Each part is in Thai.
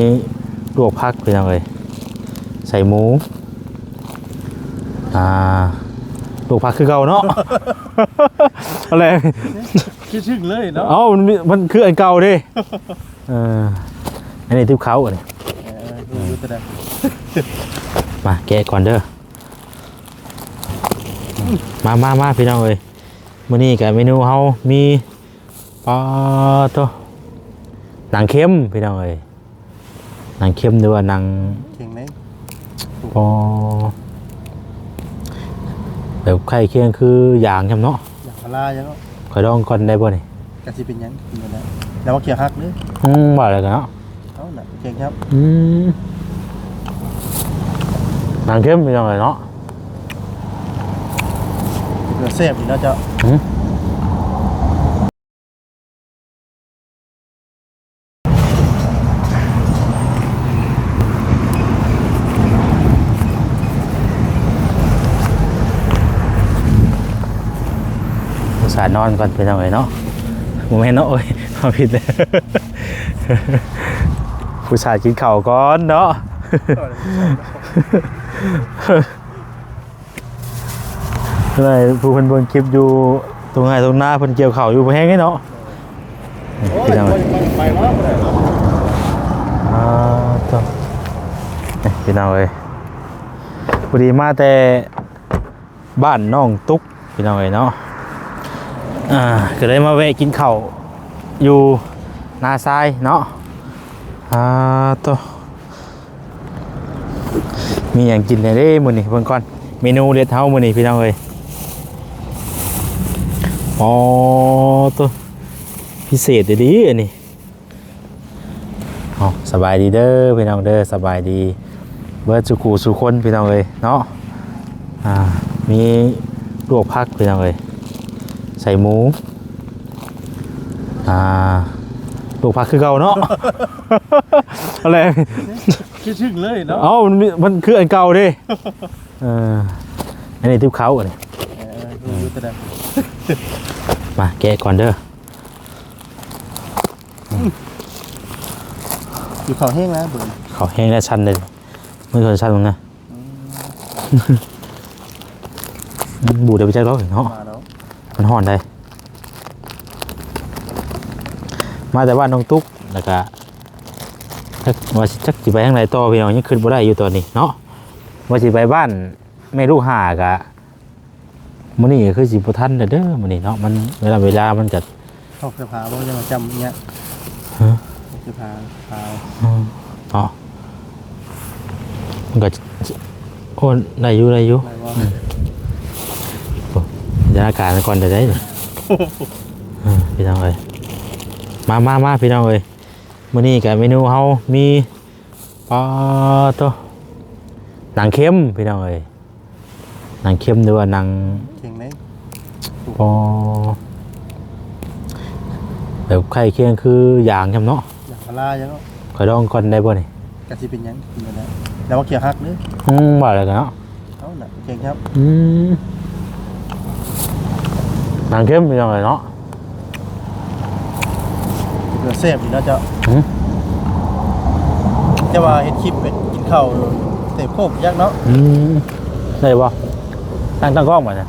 นี่ลวกพักไปยังเลยใส่หมู อ่าลวกพักคือเก่าเนาะ อะไร คิดถึงเลยเนาะเอ้ามันมีมันคืออันเก่าเดิเอออันนี้ทิพเขาอันนี้เออดูดูแต่ละมาแกะก่อนเด้อ มามามาพี่น้องเอ้ยมื้อนี้กับเมนูเฮามีปลาตัวหนังเค็มพี่น้องเอ้ย หนังเค็มหรือว่าหนังเข่งไหมปอแบบไข่เคียงคืออย่างจำเนาะอย่างพารายังเนาะข่อยดองก่อนได้บ่นี่กะสิเป็นหยังกินกันได้แล้วว่าเกี่ยวฮักเด้ออืมว่าอะไรกันเนาะเอาน่ะเก่งครับอืมหนังเค็มพี่น้องเอ้ยเนาะเผื่อเสพอีกแล้วเจ้าหืมาห์นอนก่อนพี่น้องเอ้ยเนาะโมเมนเนาะโอ้ยมาผิดเลยผู้ชายกินข้าวก่อนเนาะอะไรผู้เพิ่นเบิ่งคลิปอยู่ตรงไหนตรงหน้าเพิ่นเกี่ยวข้าวอยู่บ่แห้งไงเนาะโอ้ยพี่น้องไปไปแล้วบ่ได้หรอกอ่าต่อเอ้ยพี่น้องเอ้ยพอดีมาแต่บ้านน้องตุ๊กพี่น้องเอ้ยเนาะ อ่าก็เลยมาแวะกินข้าวอยู่นาทรายเนาะอ่าต่อมีอย่างกินได้เด้มื้อนี้เบิ่งก่อนเมนูเด็ดเฮามื้อนี้พี่น้องเอ้ยอ๋อตัวพิเศษด้ดีอันนี้อ๋อสบายดีเด้อพี่น้องเด้อสบายดีเบิร์ดสุขูสุคนพี่น้องเลยเนาะอ่ามีลวกพักพี่น้องเลย ใส่หมู อ่าลวกพักคือเก่าเนาะ อะไร คิดถึงเลยเนาะเอ้ามันมีมันคืออันเก่าเดิเอออันนี้ทิพเขาอันนี้เออดูดูแต่ละมาแกะก่อนเด้ออยู่เขาแห้งแล้วเบิ่งเขาแห้งและชันเลยไม่เคยชันลงนะบูดเดี๋ยวไปแจ้งร้องเนาะ มาแล้ว มันห่อนได้ มาแต่บ้านน้องตุ๊กแล้วก็จักว่าสิจักสิไปทางไหนต่อพี่น้องยังขึ้นบ่ได้อยู่ตอนนี้เนาะว่าสิไปบ้านแม่ลูกหากะมื้อนี้ก็คือสิบ่ทันเด้อเด้อมื้อนี้เนาะมันเวลาเวลามันจะเข้าเสื้อผ้าบ่จะมาจำเนี่ยฮะเสื้อผ้าผ้าเนาะมันก็โอ้ได้อยู่ได้อยู่ อะไรวะสถานการณ์ก่อนจะได้เลยเออพี่น้องเอ้ยมามามาพี่น้องเอ้ยมื้อนี้กับเมนูเฮามีปลาตัวหนังเค็มพี่น้องเอ้ยหนังเค็มหรือว่าหนังเข่งไหมปอแบบไข่เคียงคืออย่างจำเนาะอย่างพารายังเนาะข่อยดองก่อนได้บ่นี่กะสิเป็นหยังกินกันได้แล้วว่าเกี่ยวฮักเด้ออืมว่าอะไรกันเนาะเอาน่ะเก่งครับอืม หนังเค็มพี่น้องเอ้ยเนาะเผื่อเสพอีกแล้วเจ้าหืมแต่ว่าเฮ็ดคลิปเป็นกินข้าวเสพโคกยักเนาะอืมได้บ่ตั้งตั้งกล้องมาเนี่ย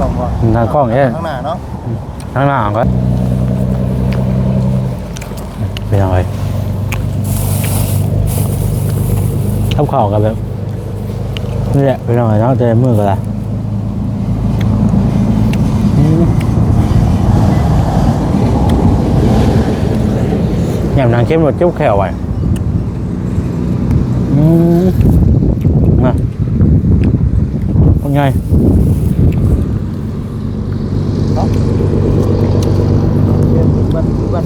ต้องว่าทางกล้องเนี่ย ข้างหน้าเนาะข้างหน้าก็เป็นยังไงทับเข่ากันแบบนี่แหละเป็นยังไงเนาะเจอมือกันละ ยำนางเข้มรสเจ้าแขวไว้อืมมาเป็นไงเนาะบัดบัด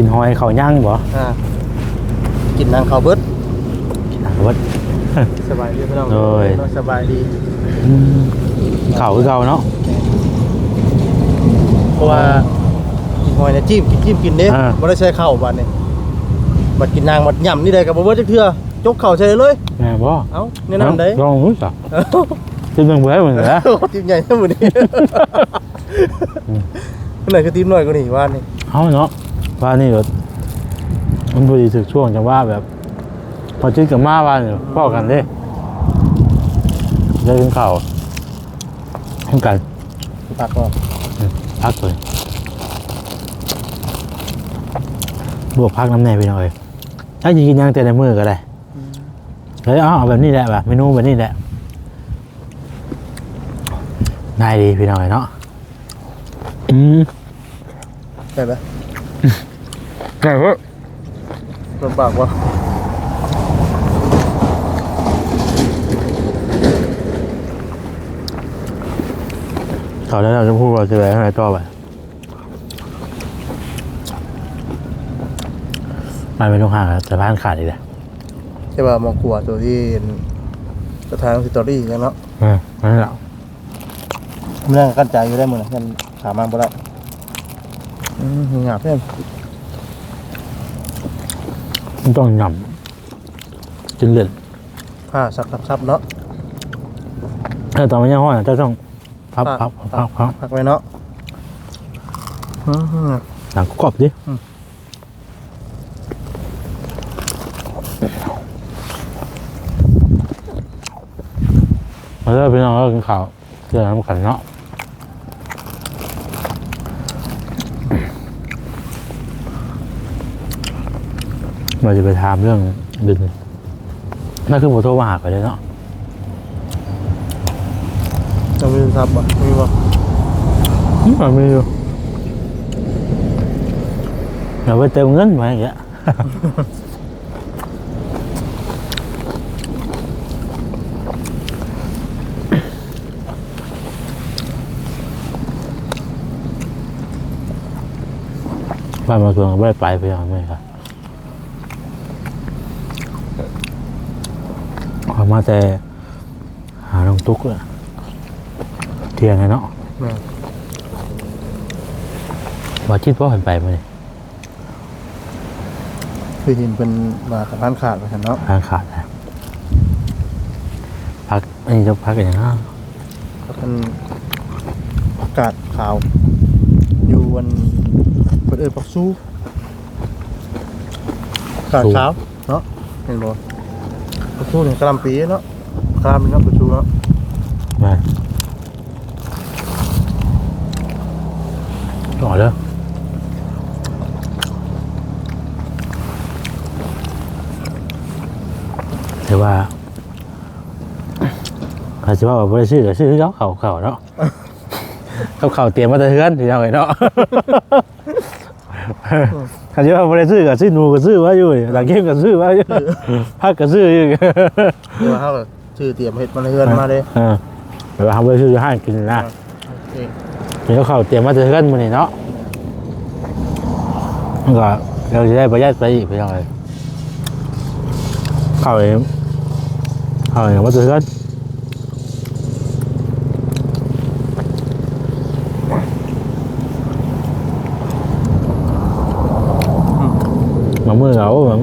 กินฮอดเพิ่นน่ากินหอยเขาย่างกินนางเขาเบิดได้เพิ่นว่าฮะกินหอยเขาย่างกินนางเขาเบิดกินหอยเขาย่างบ่อ่ากินนางเขาเบิดกินหางวัด สบายดีพี่น้องโอ้ยสบายดีเข่าคือเก่าเนาะเพราะว่ากินหอยเนี่ยจิ้มกินจิ้มกินเด้อ่า บ่ได้ใช้ข้าวบัดนี้บัดกินนางบัดย่ำนี่ได้กับบ่เบิดจักเทื่อจกเข่าใส่เลย แม่บ่เอ้าแนะนำได้ลองรู้จักจิ้มลงไปเหมือนกันนะ ทีมใหญ่ทั้งหมดนี่คนไหนก็ทีมน้อยกว่านี่ว่านี่ เอาเนาะ ว่านี่แบบมันพอดีถึกช่วงจังว่าแบบ พอจิ้นกับมาว่าเนี่ยพ่อกันเด้ได้กินข้าวให้กันปากก่อนพักเลยบวกพักน้ำแน่ไปหน่อยถ้าจะกินยังแต่ในมือก็ได้เฮ้ยเอาเอาแบบนี้แหละแบบเมนูแบบนี้แหละง่ายดีพี่น้อยเนาะอืมใช่ ไหมง่ายเว้ยลำบากวะต่อแล้วเราจะพูดเราจะไปอะไรต่อไปมาเป็นลูกห่างแล้วแต่บ้านขาดอีกแล้วใช่ป่ะมองขวดตัวที่สถานสตอรี่กันเนาะอืมนั่นแหละมันนั่งกั้นใจอยู่ได้เหมือนกันขามันบ่ได้อืมหยาบเพื่อน มันต้องหย่ำจึงเล่นผ้าซับซับซับเนาะถ้าตอนมันยังห้อยจะต้องพับพับพับพับพักไว้เนาะอืมหลังกรอบดิอืมมาเริ่มเป็นน้องเริ่มกินข้าวเจอน้ำขันเนาะ เราจะไปถามเรื่องบินนั่นคือโมโทรมาหาไปเลยเนาะจะมีซับป่ะมีป่ะอืมมันมีอยู่เราไปเติมเงินมาอย่างเงี้ยบ้านมาเกืองไม่ได้ไปไปยังไม่ครับ ออกมาแต่ หาน้องตุ๊กอะเที่ยงไงเนาะแม่ว่าคิดว่าเห็นไปไหมเนี่ยคือเห็นเป็นมาสะพานขาดไปกันเนาะทางขาดแล้วพักอันนี้จะพักกันยังไงก็เป็นอากาศขาว อยู่วันเปิดเอิญปักซูอากาศขาวเนาะเห็นบ่ ปักซูเนี่ยกะหลำปีเนาะกะหลำเป็นเนาะปักซูเนาะมาต่อเลยแต่ว่าเขาจะว่าว่าบริสุทธิ์ก็ซื้อเขาเขาเขาเนาะเขาเขาเตรียมมาแต่เทือนที่เราเนาะเขาจะว่าบริสุทธิ์ก็ซื้อหนูก็ซื้อไว่าอยู่หลังเกมก็ซื้อไว่าอยู่พักก็ซื้ออยู่เดี๋ยวเขาแบบชื่อเตรียมเห็ดมาเฮือนมาเลยเออเดี๋ยวทำไปซื้อห้างกินนะเองกินข้าวเตรียมมาจะเกินมันนี่เนาะมันก็เราจะได้ประหยัดไปอีกไปยังไงข้าวเองข้าวเองมาจะเกิน มาเมื่อเราเหมือน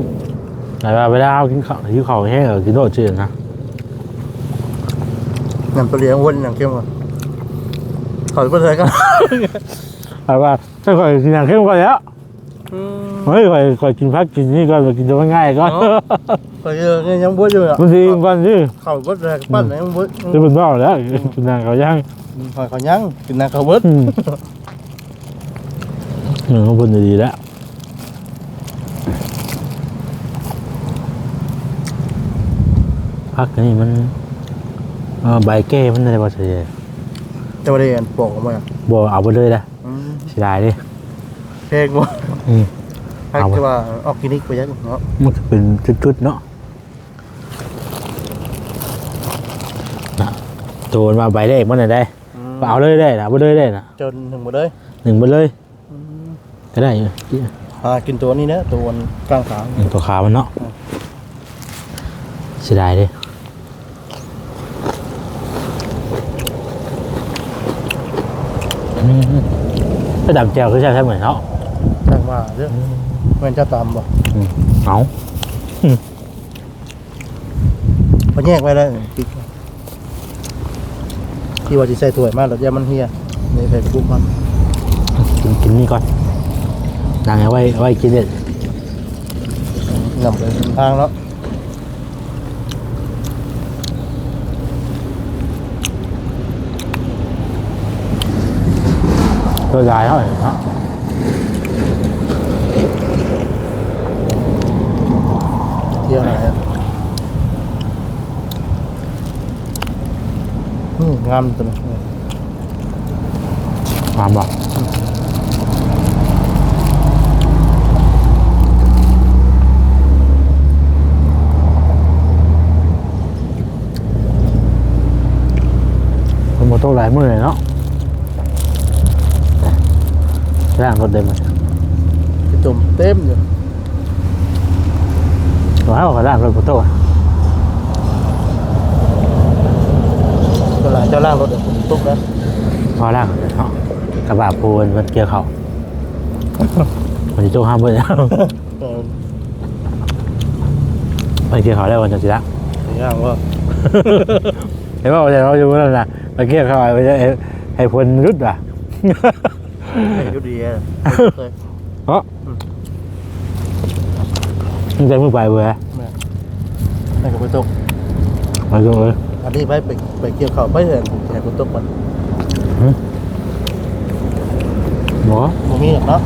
ไหนว่าเวลาเอากินข้าวที่ข้าวแห้งเออกินโดดจืดนะนำตัวเลี้ยงวนอย่างเข้มก่อนขอเป็นอะไรกันแต่ว่าถ้าคอยกินอย่างเข้มก็แล้วอืมเฮ้ยคอยคอยกินพักกินนี่ก่อนกินตัวง่ายๆก่อนขอเยอะเนี่ยยังบดอยู่อะบางทีก่อนที่เขาบดแรกปั้นยังบดจะเป็นบ้าแล้วกินนางเขาย่างขอเขายังกินนางเขาบดอืมเออเขาเป็นดีๆแล้ว พักนี่มันเอ่อใบแก้มันอะไรบ้างเสียจะมาเรียนปอกออกมาบ่เอาไปเลยนะอืมเสียดายดิเพลงว่าอืมให้เอาไว้คือว่าออกกินิกไปยักเนาะมันจะเป็นจุดๆเนาะนะตัวมันมาใบแรกมันไหนได้เอาเลยได้นะเอาเลยได้นะจนถึงหมดเลยหนึ่งไปเลยก็ได้อยู่อ่ากินตัวนี้นะตัวกลางขาหนึ่งตัวขาวมันเนาะเสียดายดิ ไปดับแจวคือใช่ใช่เหมือนเนาะแจ้งว่าเรื่องแม่นเจ้าตามบ่อืมเอาพอแยกไว้แล้วพริกที่ว่าสิใส่ถ้วยมาแล้วอย่ามันเฮียนี่ใส่กระปุกมันกินกินนี่ก่อนนางเอาไว้เอาไว้กินเนี่ยนำไปทางแล้ว ตัวใหญ่เท่าไหร่เนาะเที่ยวไหนอะอืมงามตัวนี้มาบอกคนมาโต้หลายมือเลยเนาะ ร่างรถเดินมาไปจมเต็มอยู่ว้าวร่างรถมาโต้ตัวหลายเจ้าล่างรถเดี๋ยวผมตกแล้วพอร่างเนาะกระบะปูนมันเกี่ยวเขาวันนี้โจ้ห้ามเพื่อนแล้วเออไปเกี่ยวเขาได้วันจันทร์สิละย่างว่าเห็นว่าวันจันทร์เราอยู่นั่นนะไปเกี่ยวเขาไปจะให้พลรุดอะให้ ยุดีอะเคยเพราะมึงใจมึงไปเว้ยให้กับไปตกไปดูเลยอันนี้ไปไปไปเกี่ยวเขาวไปเห็นแห่คนตกมันหมอบ่มีหรอเนาะ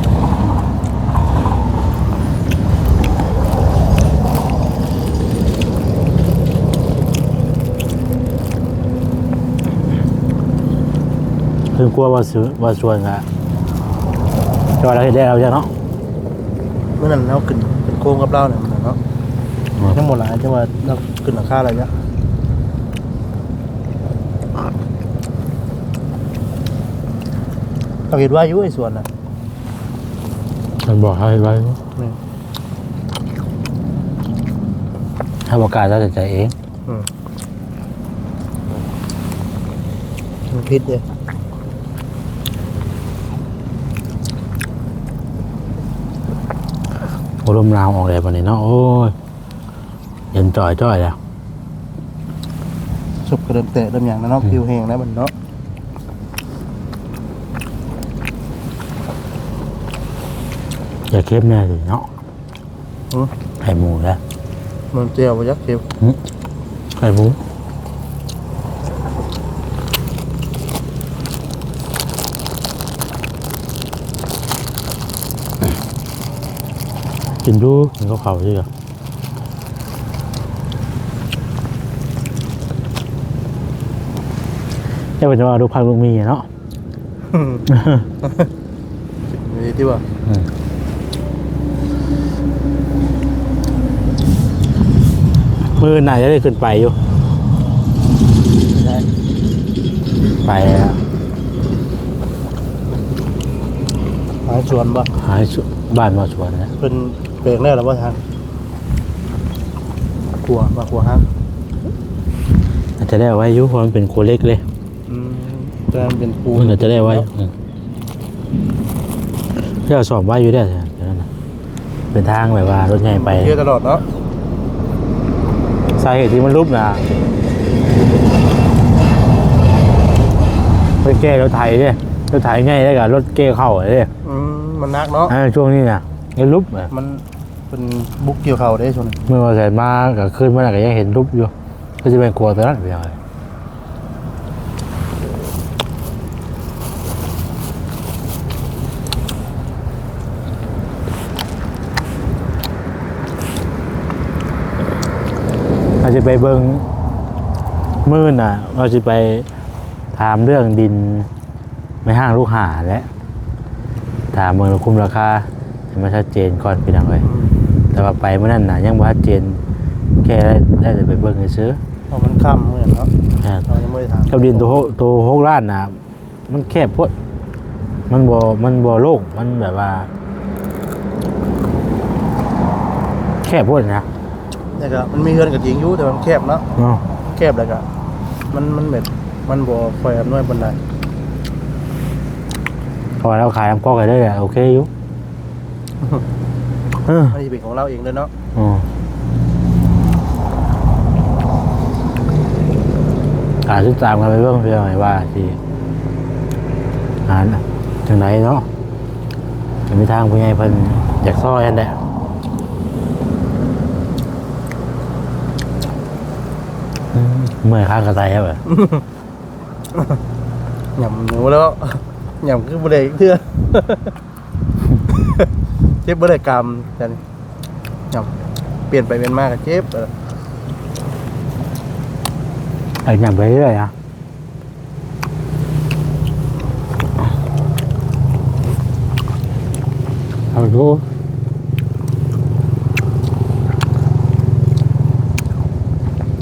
คือกลัวว่าซื้อว่าชวนอะ จอยเราเห็นได้เราใช่เนาะเมื่อนั้นเราขึ้นเป็นโค้งกับเราเนี่ยมันเนาะทั้งหมดหลายจังว่าเราขึ้นราคาอะไรเนี่ยเราเห็นว่าอยู่ไอ้ส่วนน่ะมันบอกให้ไว้นี่ถ้าบอกการตัดสินใจเองอืมมันพิษเลย โอ ลมราวออกเลยวันนี้เนาะโอ้ยเย็นจ่อยจ่อยแล้วสุกกระเดิมเตะเริ่มอย่างนั้นเนาะผิวแห้งแล้วมันเนาะอย่าเข้มแน่เลยเนาะอืมไข่หมูแล้วมันเจียวไปยักษ์เจียวไข่หมู กินดูกินข้าวเขาสิครับเจ้าเป็นจะว่าดูพังลูกมีอะเนาะมีที่ว่ามือไหนจะได้ขึ้นไปอยู่ได้ไปแล้วหาชวนบ่หาสวนบ้านมาสวนนะเป็น เปลงแน่หรือว่าทานกลัวมากลัวฮะอาจจะได้เอาไว้อยุเพราะมันเป็นโคเล็กเลยอืมแต่มันเป็นปูมันอาจจะได้ไว้อืมเพื่อสอบไว้อยู่ได้ใช่ไหมเป็นทางแบบว่ารถใหญ่ไป เที่ยวตลอดเนาะสาเหตุที่มันรุบนะไปแก้รถไถเนี่ยรถไถง่ายได้กับรถเก้เข้าเลยอืมมันนักเนาะอ่าช่วงนี้นะไอ้รุบอะมัน เป็นบุกเกี่ยวเขาได้ชนเมื่อมาใส่มากับขึ้นมาก็ยังเห็นรุบอยู่ ก็จะเป็นกลัวตัวนั้นไปยังไงเราจะไปเบิงมื่นอะ เราจะไปถามเรื่องดินไม่ห้างลูกหาและถามเมืองคุ้มราคาให้มันชัดเจนก่อนเป็นยังไง แต่ว่าไปเมื่อนั้นนะยังบ่ชัดเจนแค่ได้ได้แต่ไปเบิ่งซื้อเพราะมันค่ำเหมือนเนาะๆอ่าเรายังไม่ได้ถามกับดินตัวโฮตัวหกล้านนะมันแคบโพดมันบ่มันบ่โล่งมันแบบว่า แคบโพดนะนี่ก็มันมีเฮือนกับหญิงอยู่แต่มันแคบเนาะเนาะแคบแล้วก็มันมันแบบมันบ่ค่อยอำนวยบนไดพอเราขายน้ำก๊อกไปได้แหละโอเคอยู่ เออไม่ได้เป็นของเราเองเลยเนาะอ๋ออาติดตามกันไปเบิ่งเพียงไงว่าสิอ่านถึงไหนเนาะจะมีทางผู้ใหญ่เพิ่นอยากซอยอันแหละอืมเมื่อยข้างกระต่ายครับหย่ำหนูแล้วหย่ำคือบ่ได้เทื่อ เจ็บบ่ได้กรรมจันหย่ำเปลี่ยนไปเป็นมากก็เจ็บเออไอ้ยังไปเรื่อยอะเอาดู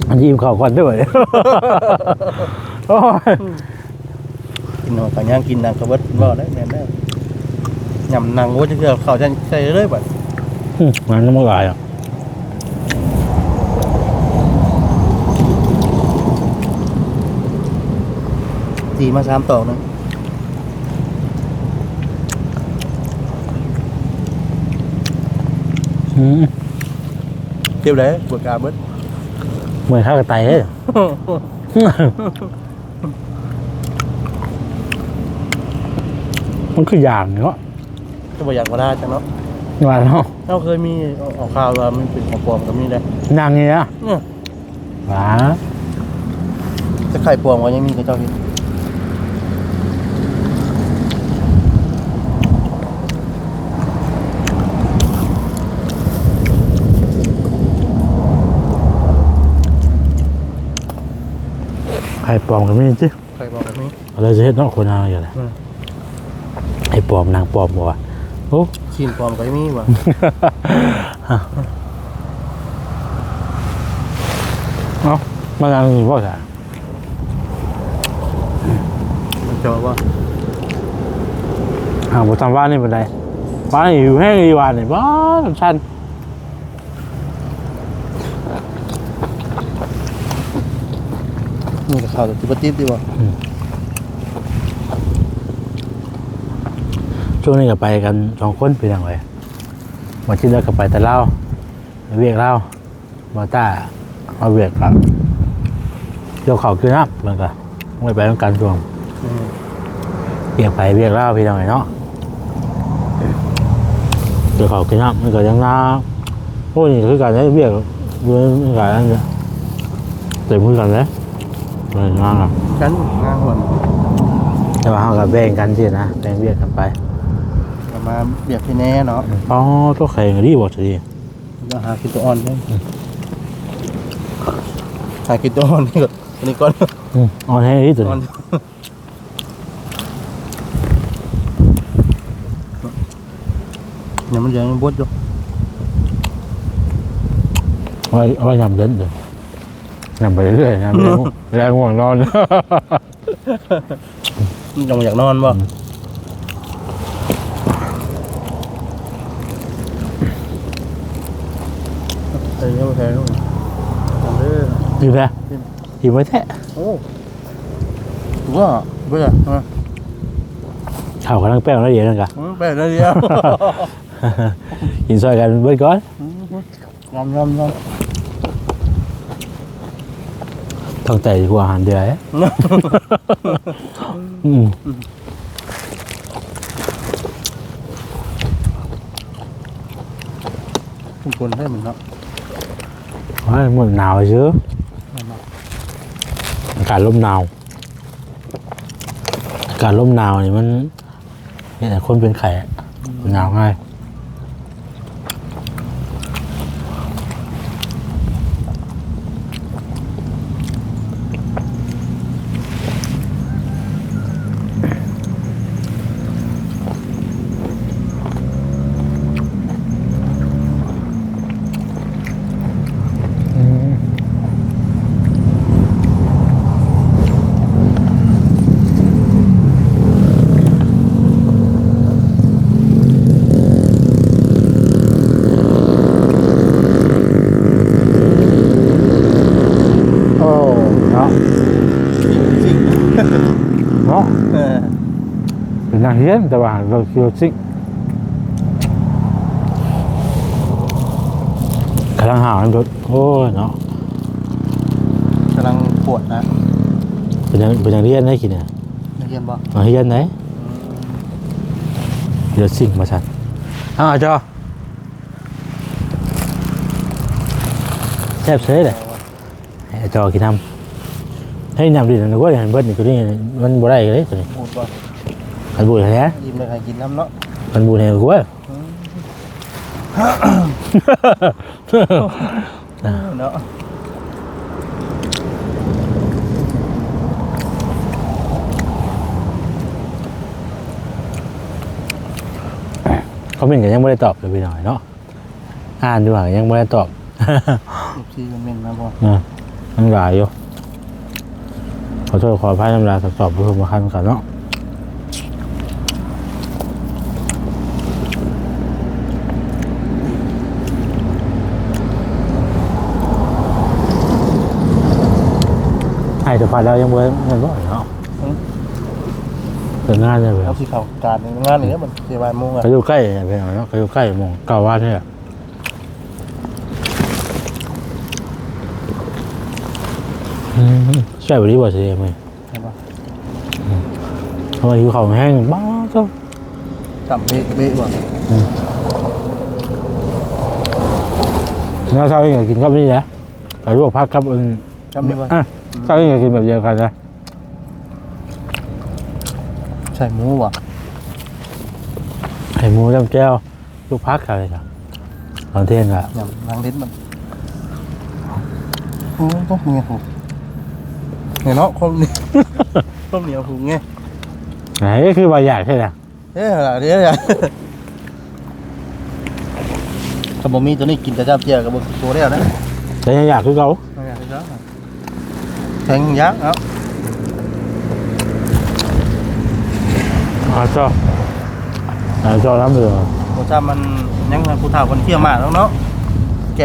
อันยิ้มเข้าก่อนด้วยโอ้ย กินหอกันย่างกินนางกระเบิดบ่ได้แม่นแล้วห ย่ำนางโอ้จะเทื่อเข้าจันใส่เลยบัดมันไม่ไหวอะจีมาสามตอกนึงอืมเจ็บเลยปวดกราเบิดเหมือนข้าวกระต่ายเลยมันคืออย่างเนาะ ก็บ่อยากมาได้จังเนาะว่าเนาะเราเคยมีเอาเอาข่าวว่ามันเป็นของปลอมก็มีได้นางนี่นะเนี่ยหวาจะไข่ปลอมก็ยังมีกับเจ้าเห็นไข่ปลอมกันไม่จริงไข่ปลอมก็มีเราจะเห็นนอกคนเอาอย่างไรอืมไอ้ปลอมนางปลอมบอกว่า โอ้ชีนปลอมก็มีว่ะเอ้ามันนางนี่พ่อสามันเจอว่าห่างบททำบ้านนี่เป็นไรบ้านนี่อยู่แห้งอีวานนี่บ้านชันมีกับข่าวแต่จิบติดดีว่ะ ช่วงนี้ก็ไปกันสองคนไปทางไหนมาที่แล้วก็ไปแต่เล่าเวียกเล่ามาต้ามาเวียกกับเกี่ยวเขาคือน้ำมันก็ไม่ไปต้องการช่วงอืมเวียกไปเวียกเล่าพี่ทางไหนเนาะเกี่ยวเขาคือน้ำมันก็ยังน้าโอ้ยนี่คือการได้เวียกด้วยการนั้นเนี่ยเต็มมือกันเลยเลยงานอะกันงานหัวแต่ว่าเขาก็แบ่งกันสินะแบ่งเวียกกันไปก็ มาเบียบที่แน่เนาะอ๋อตัวแข่งดีบอกสิก็หากินตัวอ่อนได้หากินตัวอ่อนนี่ก็อันนี้ก่อนอืมเอ่อนให้ดีสุดอ่อนเนี่ยมันยังบดอยู่เอาไว้เอาไว้ยำเดินเดี๋ยวยำไปเรื่อยๆยำแรงแรงห่วงนอนมันยังอยากนอน บ่เอ้ยโอเคลูกทำเด้ออยู่แท้อยู่ไว้แท้โอ้ถูกว่าเบื่อมข่าวกำลังแป้งแล้วเดี๋ยวนั่นกะอืมไปแล้วเดียวกินซอยกันเบิดก่อนยอมยอมยอมต้องแต่หัวอาหารเดือยอืมคุณคนให้มันเนาะโอ้ยมันหนาวเยอะอากาศลมหนาวอากาศลมหนาวนี่มันเนี่ยคนเป็นไข่หนาวง่าย โอ้เนาะ จริง เนาะ เออ เป็นนางเฮียนแต่ว่าเราคิวซิกลังหาวมันรถโอ้ยเนาะกำลังปวดนะเป็นยังเป็นยังเรียนได้กี่เนี่ยนักเรียนบ่มาเรียนไหนเดี๋ยวสิ่งมาชันอ้าวจอแซ่บเซ่เลยให้จอกินทำให้นำดินก็เห็นเบิดนี่ตัวนี้มันบ่ได้เลยตัวนี้บูดบ่ มันบูดแท้ยิ้มเลยใครกินน้ำเนาะมันบูดแท้กูว่าเนาะเขาเป็นกันยังไม่ได้ตอบเลยพี่หน่อยเนาะอ่านดูห่างยังไม่ได้ตอบลูกซีมันเม่นนะบ่นะมันหลายอยู่ขอโทษขออภัยน้ำลายสอบเพิ่มมาคันกันเนาะ แต่ผ่านแล้วยังเว้เงินบ่เนาะเกิดงานเลยเว้ยเอาที่เขาการงานนี้มันสี่วันโมงอะเขาอยู่ใกล้เนี่ยพี่หน่อยเนาะเขาอยู่ใกล้หมองเก่าว่าเนี่ยอืมใช่บริบทเสียไหมใช่ปะทำไมอยู่เขาแห้งบ้าจ้ะต่ำเบะเบะบ่แล้วเช้าเองอยากกินกับนี่นะกับลวกพักกับอึนจำได้ปะอะ เช้าเองอยากกินแบบเดียวกันนะใช่หมูบ่ไข่หมูจ้ำแก้วลูกพักอะไรครับตอนเที่ยงอะยำล้างลิ้นมันโอ้ต้องเงี้ยผูเนี่ยเนาะความเนี่ต้มเหนียวผูไงไหนก็คือว่าอยากใช่ไหมเอ๊ะอะไรเดี๋ยวถ้าบ่มีตัวนี้กินแต่จ้าเจียกับบ่ตัวเดียวนะแต่ยังอยากคือเขา เอาอย่างนี้ครับ แข็งยักษ์เอาอ๋อจ้าอ๋อจ้าน้ำเดือดบ่จ้ามันยังผู้เฒ่าคนเที่ยวมาแล้วเนาะแ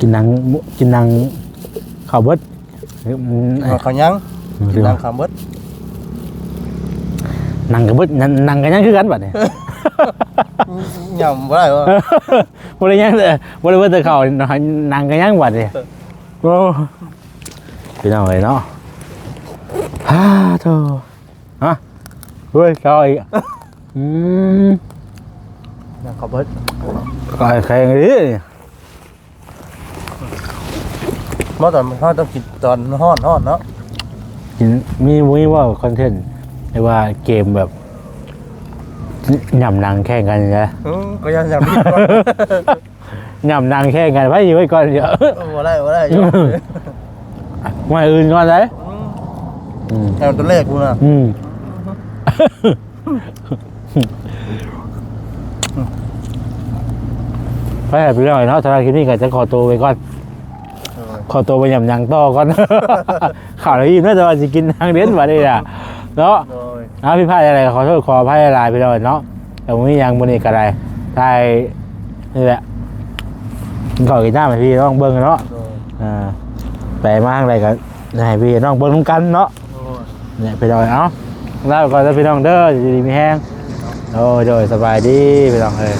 กนโคนบักอันแกงคนยังย่ำมันก็สบายเนาะโอ้มันยำกินเรื่อยๆแล้วแต่ก็เอออ่าตัวกินหนังหมูกินหนังข้าวเบิดอืมเอาเขายังกินน้ำขาวเบิดหนังกับเบิดหนังหนังกันยังคือกันบัดเนี่ยย่ำบ่ได้บ่บ่ได้ยังเลยบ่ได้เบิดแต่ข้าวหนังกันยังบัดเนี่ยโอ้พี่น้องเอ้ยเนาะฮ่าโธ่ฮะเฮ้ยข้าวอีกอืมน้ำขาวเบิดก็ไอ้แข็งดิ เมื่อตอนเฮาต้องกินตอนฮ้อนฮ้อนเนาะกินมีมีว่าคอนเทนต์ไอ้ว่าเกมแบบหย่ำหนังแข่งกันนะอืมก็ยังยังมีก่อนหย่ำหนังแข่งกันไว้อยู่ไว้ก่อนเดี๋ยวบ่ได้บ่ได้อยู่ไม่อื่นก่อนเลยอืมอืมแอวตัวเลขกูน่ะอืมไปหาพี่น้อยเนาะสำหรับคลิปนี้ก็จะขอตัวไปก่อนเออ ขอตัวไปหย่ำหนังต่อก่อน ข่าวอะไรอีกน่าจะว่าจะกินทางเด่นมาได้ล่ะเนาะโดยนะพี่พายอะไรขอโทษขออภัยอะไรไปเลยเนาะแต่วันนี้ยังบนอีกอะไรไทยนี่แหละขอกินหน้าไหมพี่น้องเบิ้งเนาะโดยอ่าไปมากอะไรกันให้พี่น้องเบิ้งร่วมกันเนาะโดยเนี่ยไปเลยเอ้าแล้วก่อนจะพี่น้องเด้อจะดีมีแห้งโอ้ยโดยสบายดีพี่น้องเอ้ย